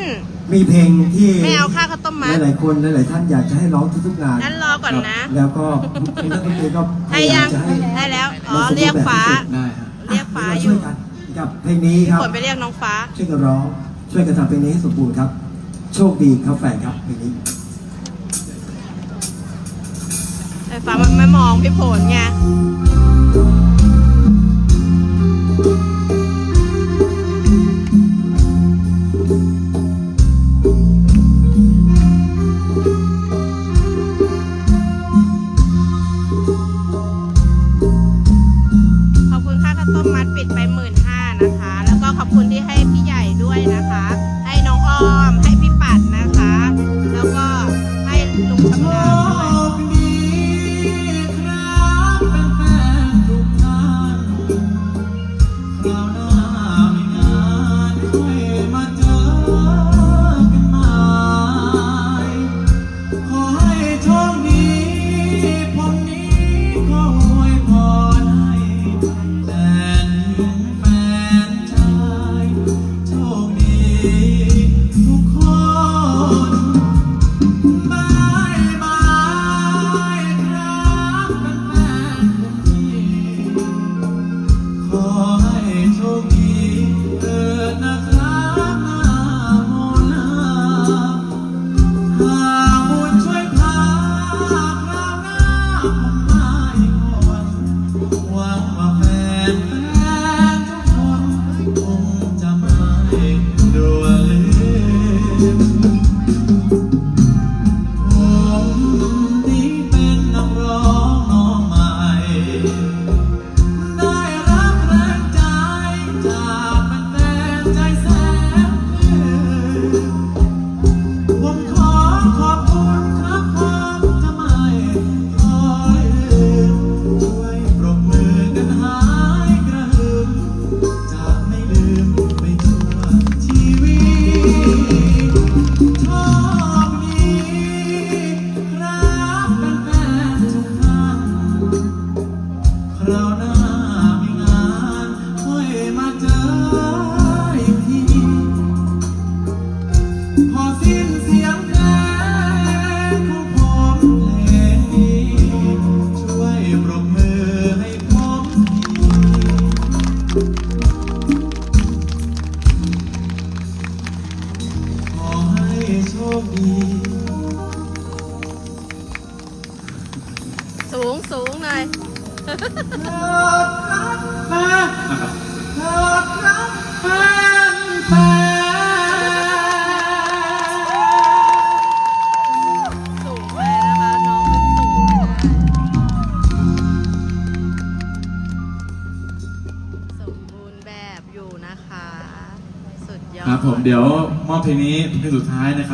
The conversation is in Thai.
นมีเพลงที่ไม่เอาค่าข้าวต้มมัดหลายๆคนหลายๆท่านอยากจะให้ร้องทุกๆงานงั้นรอก่อนนะ แล้วก็นักดนตรีก็พให้ยายายัมงจะให้ได้แล้ว อ๋อมันสมบูรณ์เรียกฟ้าแบบที่สุดได้ฮะเรียกฟ้าะอช่วยู่ยกันกับเพลงนี้ครับฝนไปเรียกน้องฟ้า ช่วยกันร้อง ช่วยกันทำเพลงนี้ให้สมบูรณ์ครับ โชคดีครับแฟนครับเพลงนี้ไอ้ฟ้ามันไม่มองพี่ผลไง นะคะ แล้วก็ขอบคุณที่ให้พี่ใหญ่ด้วยนะคะ ให้น้องอ้อม ให้พี่ปัดนะคะ แล้วก็ให้ลุงชำนาญ ใสูงสูงหน่อยเถิดรักแฟนเถิดรักแฟ ครับผมเดี๋ยวมอบเพลงนี้เป็นเพลงสุดท้ายนะครับ